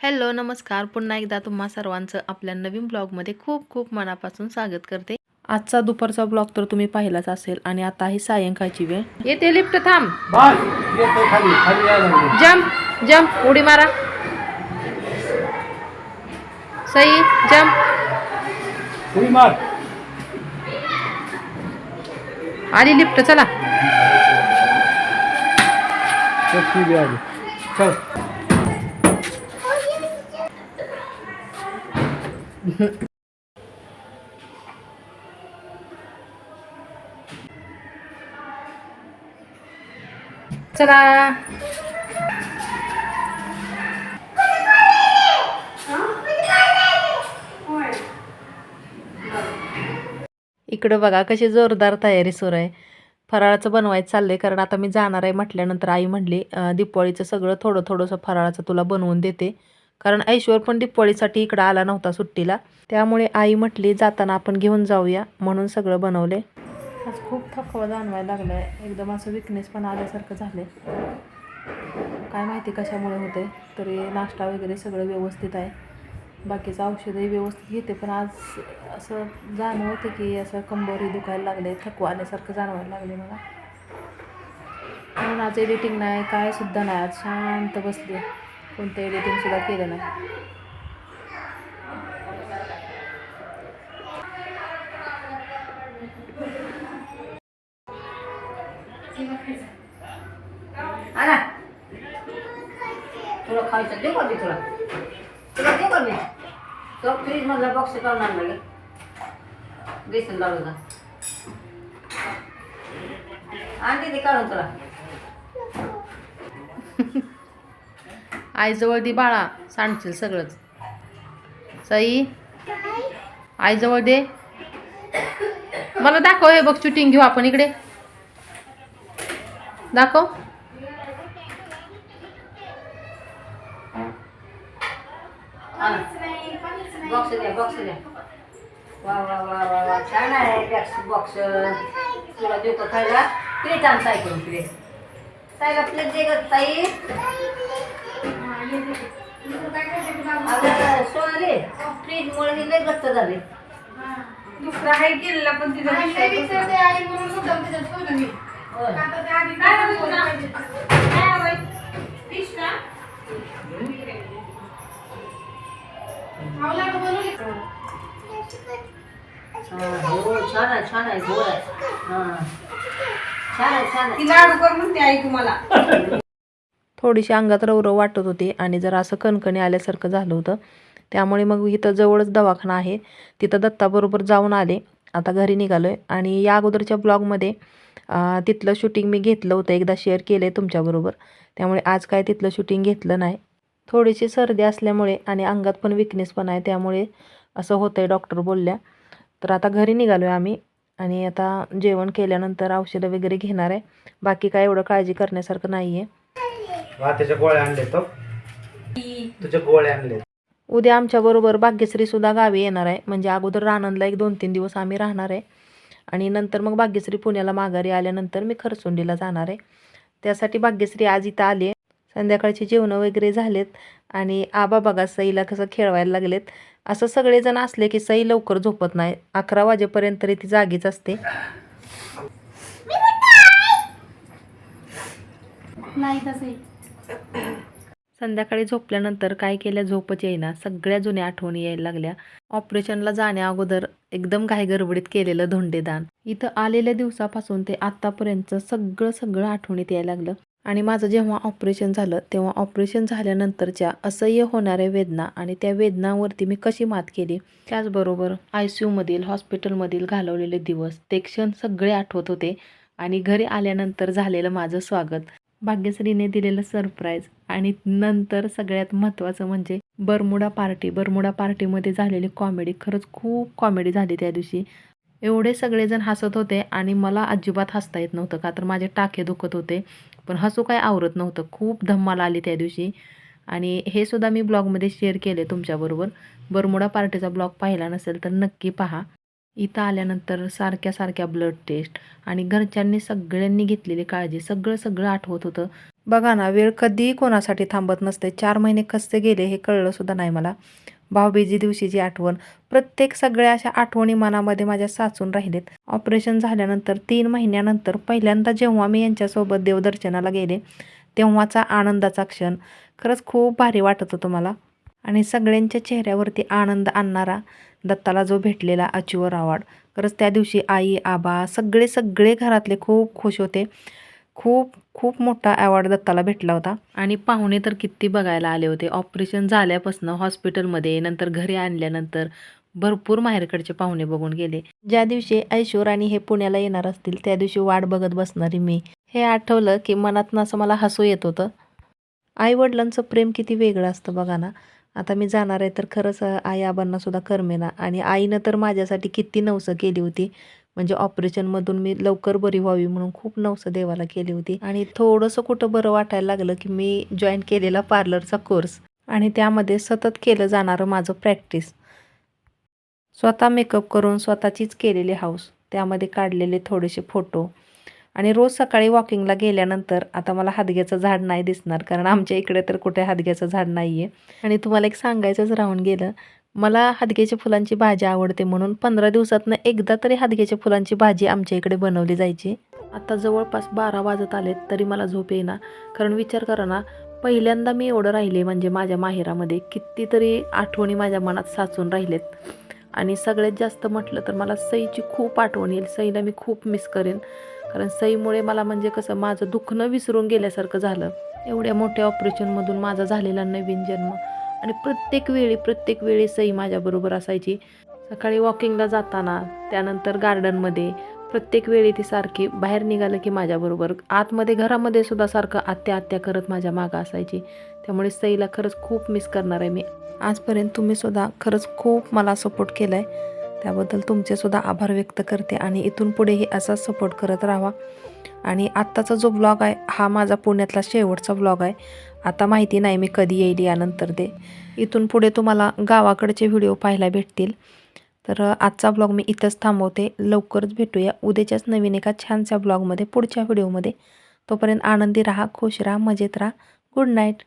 Hello नमस्कार. पुन्हा एकदा तुम्हा सर्वांचं आपल्या नवीन ब्लॉगमध्ये खूप खूप मनापासून स्वागत करते. आजचा दुपारचा ब्लॉग तर तुम्ही पाहिलाच असेल आणि आता आहे सायंकाळची वेळ. येते लिफ्ट थांब. जम्प जम्प उडी मारा. सई जम्प उडी मार. आली लिफ्ट चला. चल ती बी आली चला इकडं बघा कशी जोरदार तयारी सुरू आहे. फराळाचं बनवायचं चाललंय कारण आता मी जाणार आहे म्हटल्यानंतर आई म्हणली दीपावळीचं सगळं थोडं थोडंसं फराळाचं तुला बनवून देते. कारण ऐश्वर पण दीपावळीसाठी इकडं आला नव्हता सुट्टीला. त्यामुळे आई म्हटली जाताना आपण घेऊन जाऊया म्हणून सगळं बनवले. आज खूप थकवा जाणवायला लागलाय. एकदम असं विकनेस पण आल्यासारखं झालंय. काय माहिती कशामुळे होते तरी नाश्ता वगैरे सगळं व्यवस्थित आहे. बाकीचं औषधही व्यवस्थित घेते पण आज असं जाणवते की असं कंबरही दुखायला लागले थकवा आल्यासारखं जाणवायला लागले मला. म्हणून आज एडिटिंग नाही काय सुद्धा नाही. आज शांत बसली कोणतं एडिटिंगसुद्धा केलं नाही. तुला खायचं देऊ का तुला? तुला देऊ का तो फ्रीज मधला बॉक्स करणार आणला बेसन लाडूचा आणते ते काढून तुला. आईजवळ दे बाळा सांडशील सगळंच. सई आईजवळ दे. मला दाखव हे बघ शूटिंग घेऊ आपण इकडे. दाखव. बॉक्स द्या बॉक्स द्या वा वा वा वा वा. छान आहे बॉक्स तुला देतो का खायला. प्लेट आण ताई करून प्लेट ताईला प्लेट दे ग ताई. हे लय घट्ट झाले दुसरा आहे गेलेला पण. होय. काय हवंय? Fish. हा, हो छान आहे छान आहे गोड आहे हा छान आहे छान आहे ती लाडू कर म्हणते आई तुम्हाला थोडीशी अंगात रवरव वाटत होती आणि जर असं कणकणी आल्यासारखं झालं होतं. त्यामुळे मग इथं जवळच दवाखाना आहे. तिथं दत्ताबरोबर जाऊन आले. आता घरी निघालो आहे आणि या अगोदरच्या ब्लॉगमध्ये तिथलं शूटिंग मी घेतलं होतं. एकदा शेअर केलं आहे तुमच्याबरोबर. त्यामुळे आज काय तिथलं शूटिंग घेतलं नाही. थोडीशी सर्दी असल्यामुळे आणि अंगात पण विकनेस पण आहे. त्यामुळे असं होतं आहे डॉक्टर बोलल्या. तर आता घरी निघालो आहे आम्ही. आणि आता जेवण केल्यानंतर औषधं वगैरे घेणार आहे. बाकी काय एवढं काळजी करण्यासारखं नाही आहे भाताच्या गोळ्या आणले तो. तुझ्या गोळ्या आणले. उद्या आमच्याबरोबर भाग्यश्री सुद्धा गावी येणार आहे. म्हणजे अगोदर रानंदला एक दोन तीन दिवस आम्ही राहणार आहे. आणि नंतर मग भाग्यश्री पुण्याला माघारी आल्यानंतर मी खरसुंडीला जाणार आहे. त्यासाठी भाग्यश्री आज इथं आली संध्याकाळची जेवणं वगैरे झालेत. आणि आबा बघा सईला कसं खेळवायला लागलेत. असं सगळेजण असले की सई लवकर झोपत नाही. अकरा वाजेपर्यंत तरी ती जागीच असते. नाही. संध्याकाळी झोपल्यानंतर काय केल्या? झोपच येईना. सगळ्या जुन्या आठवणी यायला लागल्या. ऑपरेशनला जाण्या अगोदर एकदम घाई गडबडीत केलेलं धोंडेदान. इथं आलेल्या दिवसापासून ते आत्तापर्यंत सगळं सगळं आठवणीत यायला लागलं. आणि माझं जेव्हा ऑपरेशन झालं तेव्हा ऑपरेशन झाल्यानंतरच्या असह्य होणाऱ्या वेदना आणि त्या वेदनांवरती मी कशी मात केली? त्याचबरोबर आय सी यूमधील हॉस्पिटलमधील घालवलेले दिवस ते क्षण सगळे आठवत होते आणि घरी आल्यानंतर झालेलं माझं स्वागत. भाग्यश्रीने दिलेलं सरप्राईज आणि नंतर सगळ्यात महत्त्वाचं म्हणजे बरमुडा पार्टी बरमुडा पार्टीमध्ये झालेली कॉमेडी खरंच खूप कॉमेडी झाली त्या दिवशी. एवढे सगळेजण हसत होते आणि मला अजिबात हसता येत नव्हतं. का तर माझे टाके दुखत होते. पण हसू काय आवरत नव्हतं. खूप धम्माला आली त्या दिवशी. आणि हे सुद्धा मी ब्लॉगमध्ये शेअर केले तुमच्याबरोबर. बरमुडा पार्टीचा ब्लॉग पाहिला नसेल तर नक्की पहा. इथं आल्यानंतर सारख्या सारख्या ब्लड टेस्ट आणि घरच्यांनी सगळ्यांनी घेतलेली काळजी सगळं सगळं आठवत होतं. बघा ना वेळ कधीही कोणासाठी थांबत नसते. चार महिने कसे गेले हे कळलंसुद्धा नाही मला. भाऊबीजी दिवशीची आठवण. प्रत्येक सगळ्या अशा आठवणी मनामध्ये माझ्या साचून राहिलेत. ऑपरेशन झाल्यानंतर तीन महिन्यानंतर पहिल्यांदा जेव्हा मी यांच्यासोबत देवदर्शनाला गेले तेव्हाचा आनंदाचा क्षण. खरंच खूप भारी वाटत होतं मला. आणि सगळ्यांच्या चेहऱ्यावरती आनंद आणणारा दत्ताला जो भेटलेला अचुअर अवॉर्ड खरंच त्या दिवशी आई आबा सगळे सगळे घरातले खूप खुश होते. खूप खूप मोठा अवॉर्ड दत्ताला भेटला होता. आणि पाहुणे तर किती बघायला आले होते. ऑपरेशन झाल्यापासून हॉस्पिटलमध्ये नंतर घरी आणल्यानंतर भरपूर माहेरकडचे पाहुणे बघून गेले. ज्या दिवशी ऐश्वर्यानी हे पुण्याला येणार असतील त्या दिवशी वाट बघत बसणारी मी. हे आठवलं की मनातनं असं मला हसू येत होतं. आईवडिलांचं प्रेम किती वेगळं असतं बघा ना. आता मी जाणार आहे तर खरंच आई आबांना सुद्धा करमेना आणि आईनं तर माझ्यासाठी किती नवसं केली होती. म्हणजे ऑपरेशनमधून मी लवकर बरी व्हावी म्हणून खूप नवसं देवाला केली होती. आणि थोडंसं कुठं बरं वाटायला लागलं की मी जॉईन केलेला पार्लरचा कोर्स आणि त्यामध्ये सतत केलं जाणारं माझं प्रॅक्टिस स्वतः मेकअप करून स्वतःचीच केलेली हाऊस त्यामध्ये काढलेले थोडेसे फोटो आणि रोज सकाळी वॉकिंगला गेल्यानंतर आता मला हादग्याचं झाड नाही दिसणार कारण आमच्या इकडे तर कुठे हादग्याचं झाड नाही आहे आणि तुम्हाला एक सांगायचंच राहून गेलं मला हादग्याच्या फुलांची भाजी आवडते म्हणून पंधरा दिवसातनं एकदा तरी हादग्याच्या फुलांची भाजी आमच्या इकडे बनवली जायची. आता जवळपास बारा वाजत आलेत तरी मला झोप येईना. कारण विचार करा ना पहिल्यांदा मी एवढं राहिले म्हणजे माझ्या माहेरामध्ये कितीतरी आठवणी माझ्या मनात साचून राहिलेत. आणि सगळ्यात जास्त म्हटलं तर मला सईची खूप आठवण येईल सईला मी खूप मिस करेन. कारण सईमुळे मला म्हणजे कसं माझं दुखणं विसरून गेल्यासारखं झालं. एवढ्या मोठ्या ऑपरेशनमधून माझा झालेला नवीन जन्म आणि प्रत्येक वेळी प्रत्येक वेळी सई माझ्याबरोबर असायची. सकाळी वॉकिंगला जाताना त्यानंतर गार्डनमध्ये प्रत्येक वेळी ती सारखी बाहेर निघालं की माझ्याबरोबर आतमध्ये घरामध्ये सुद्धा सारखं आत्या आत्या करत माझ्या मागं असायची. त्यामुळे सईला खरंच खूप मिस करणार आहे मी. आजपर्यंत तुम्ही सुद्धा खरंच खूप मला सपोर्ट केला आहे त्याबद्दल तुमचेसुद्धा आभार व्यक्त करते आणि इथून पुढेही असाच सपोर्ट करत राहा आणि आत्ताचा जो ब्लॉग आहे हा माझा पुण्यातला शेवटचा ब्लॉग आहे. आता माहिती नाही मी कधी येईल यानंतर ते. इथून पुढे तुम्हाला गावाकडचे व्हिडिओ पाहायला भेटतील. तर आजचा ब्लॉग मी इथंच थांबवते. लवकरच भेटूया उद्याच्याच नवीन एका छानशा ब्लॉगमध्ये पुढच्या व्हिडिओमध्ये तोपर्यंत आनंदी राहा खुश राहा मजेत राहा. Good night